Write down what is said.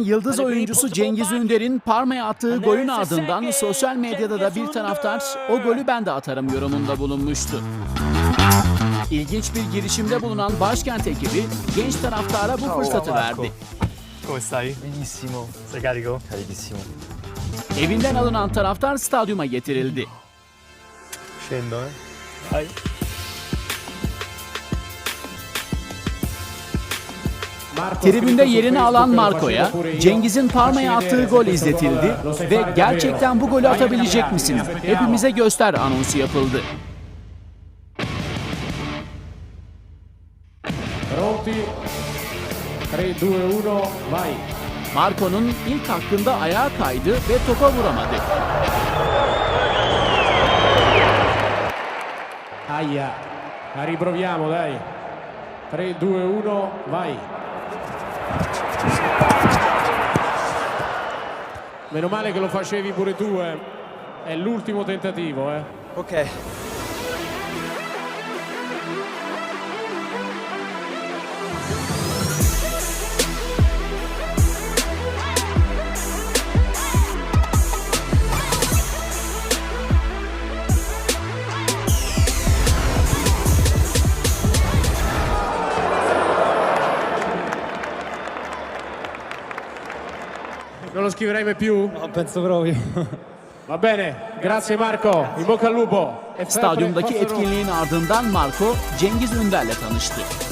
Yıldız oyuncusu Cengiz Ünder'in Parma'ya attığı golün ardından sosyal medyada da bir taraftar o golü ben de atarım yorumunda bulunmuştu. İlginç bir girişimde bulunan başkent ekibi genç taraftara bu fırsatı verdi. Come stai? Benissimo, Sei carico? carichissimo. Evinden alınan taraftar stadyuma getirildi. Scendo, eh. Vai. Tribünde yerini alan Marco'ya Cengiz'in Parma'ya attığı gol izletildi ve gerçekten bu golü atabilecek misin? Hepimize göster anonsu yapıldı. Pronti? 3, 2, 1, vai. Marco'nun ilk hakkında ayağa kaydı ve topa vuramadı. Aia. La riproviamo, dai. 3, 2, 1, vai. Meno male che lo facevi pure tu, eh. È l'ultimo tentativo, eh. Ok. Non lo scriverai mai più? Non penso proprio. Va bene, grazie Marco, in bocca al lupo. E Stadyumdaki etkinliğin ardından Marco Cengiz Ünder'le tanıştı.